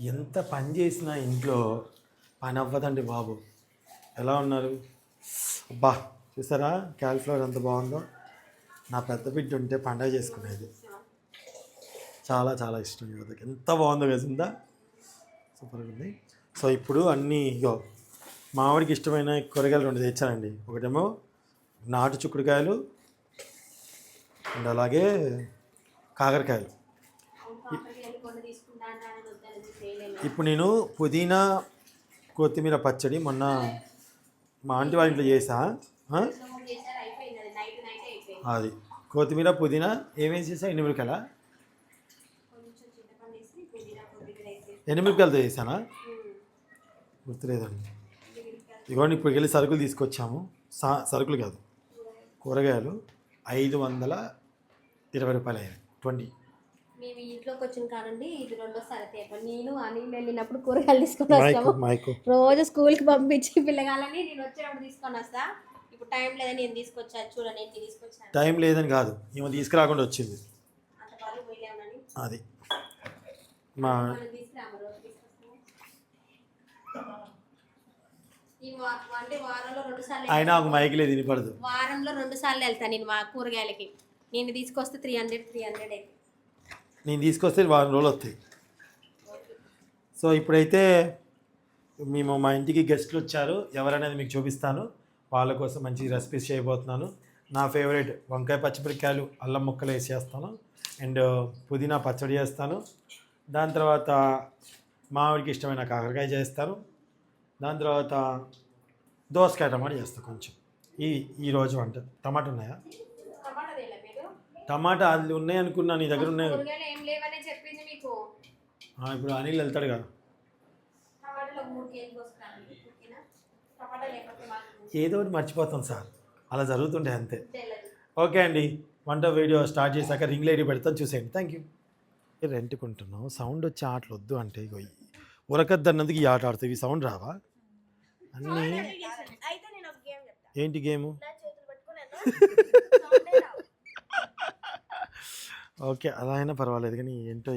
ఎంత పని చేసినా ఇంట్లో పని అవ్వదండి బాబు. ఎలా ఉన్నారు? అబ్బా చూసారా? క్యాలిఫ్లవర్ ఎంత బాగుందో. నా పెద్ద బిడ్డ ఉంటే పండగ చేసుకునేది. చాలా చాలా ఇష్టం యువతకి ఎంత బాగుందో కసిందా సూపర్గా ఉంది. సో ఇప్పుడు అన్నీ ఇగో మామిడికి ఇష్టమైన కూరగాయలు రెండు తెచ్చానండి. ఒకటేమో నాటు చిక్కుడుకాయలు అండ్ అలాగే కాకరకాయలు. ఇప్పుడు నేను పుదీనా కొత్తిమీర పచ్చడి మొన్న మా ఆంటీ వాళ్ళ ఇంట్లో చేసా అది. కొత్తిమీర పుదీనా ఏమేమి చేసా? ఎనిమిరకాయల ఎనిమిరకాయలతో చేశానా గుర్తులేదండి. ఇదిగోండి ఇప్పుడు వెళ్ళి సరుకులు తీసుకొచ్చాము. సా సరుకులు కాదు కూరగాయలు ఐదు వందల ఇరవై రూపాయలు అయ్యాయి ట్వంటీ. మేము ఇంట్లోకి వచ్చిన కానండి ఇది రెండోసారి తేప నేను అనిల్ వెళ్ళినప్పుడు కూరగాయలు తీసుకొని వస్తాము. రోజు స్కూల్కి పంపించి పిల్లగాలని నేను వచ్చేటప్పుడు తీసుకొని వస్తా. ఇప్పుడు టైం లేదని నేను తీసుకొచ్చా చూడండి నేను తీసుకొచ్చాను టైం లేదని కాదు ఈమె తీసుకురాకుండా వచ్చింది. అది. మా అయినా ఒక మైకి లేదు వినపడదు వారంలో రెండు సార్లు వెళ్తాను నేను మా కూరగాయలకి. నేను తీసుకొస్తే త్రీ హండ్రెడ్ త్రీ హండ్రెడ్ అయితే నేను తీసుకొస్తే వారం రోజులు వస్తాయి. సో ఇప్పుడైతే మేము మా ఇంటికి గెస్ట్లు వచ్చారు. ఎవరనేది మీకు చూపిస్తాను. వాళ్ళ కోసం మంచి రెసిపీస్ చేయబోతున్నాను. నా ఫేవరెట్ వంకాయ పచ్చిమిరకాయలు అల్లం ముక్కలు వేసి చేస్తాను అండ్ పుదీనా పచ్చడి చేస్తాను. దాని తర్వాత మామిడికి ఇష్టమైన కాకరకాయ చేస్తాను. దాని తర్వాత దోసకాయ టమాటా చేస్తాను కొంచెం. ఈ ఈరోజు వంట. టమాటా ఉన్నాయా? టమాటా అది ఉన్నాయి అనుకున్నా నీ దగ్గర ఉన్నాయి. కూరగాయలు ఏం లేవని చెప్పింది మీకు ఆ, ఇప్పుడు అనిల్ వెళ్తాడు కదా. టమాటాలు ఒక మూడు కేజీలు కోసుకురండి ఓకేనా టమాటా లేకపోతే మాకు ఏదో ఒకటి మర్చిపోతాం సార్. అలా జరుగుతుండే అంతే. తెలియదు ఓకే అండి. వంట వీడియో స్టార్ట్ చేశాక రింగ్ లైట్ పెడతాను చూసేయండి. థ్యాంక్ యూ రెంట్కుంటున్నాం సౌండ్ వచ్చే ఆటలు వద్దు అంటే ఇగో ఉరకద్దన్నందుకు ఈ ఆట ఆడుతాయి ఈ సౌండ్ రావా? అన్నీ? అయితే నేను ఒక గేమ్ చెప్తా. ఏంటి గేము? నా చేతులు పట్టుకున్నాను సౌండే రావు ఓకే అలా అయినా పర్వాలేదు కానీ ఏంటో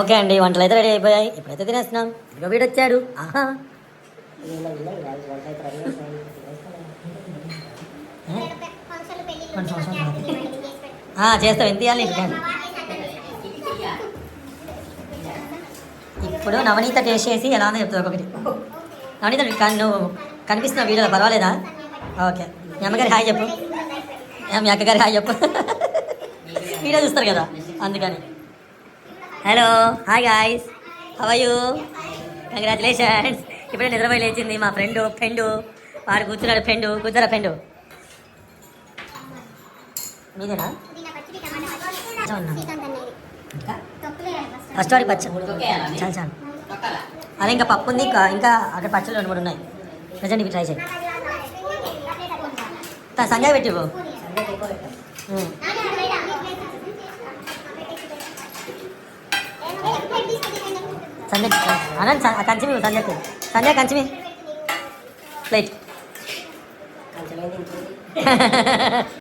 ఓకే అండి వంటలు అయితే రెడీ అయిపోయాయి. ఇప్పుడైతే తినేస్తున్నాం. ఇదిగో వీడు వచ్చాడు ఆహా చేస్తాం. ఎంత ఇవ్వాలి ఇప్పుడు నవనీత టేస్ట్ చేసి ఎలా ఉందో చెప్తుంది ఒకటి. నవనీత నువ్వు కనిపిస్తున్న వీడియోలో పర్వాలేదా? ఓకే. మీ అమ్మగారి హాయ్ చెప్పు. మీ అక్కగారి హాయ్ చెప్పు. వీడియో చూస్తారు కదా అందుకని. Hello hi guys have you congratulations ఇప్పుడే నిద్రపోయి లేచింది మా ఫ్రెండ్ ఫ్రెండ్. వాడు కూర్చున్నాడు ఫ్రెండ్. కూర్చోరా ఫ్రెండ్. మీదేనా? ఫస్ట్ వాడికి పచ్చ. చాలు చాలు. అదే ఇంకా పప్పు ఉంది ఇంకా ఇంకా అక్కడ పచ్చళ్ళు రెండు మూడు ఉన్నాయి. ప్రజెంట్ ఇవి ట్రై చేయి. తా- సంజయ్ పెట్టి సంజయ్ అనంత్ స- కంచిమి ఇవ్వు సంజయ్కి సంజయ్ కంచిమి ప్లేట్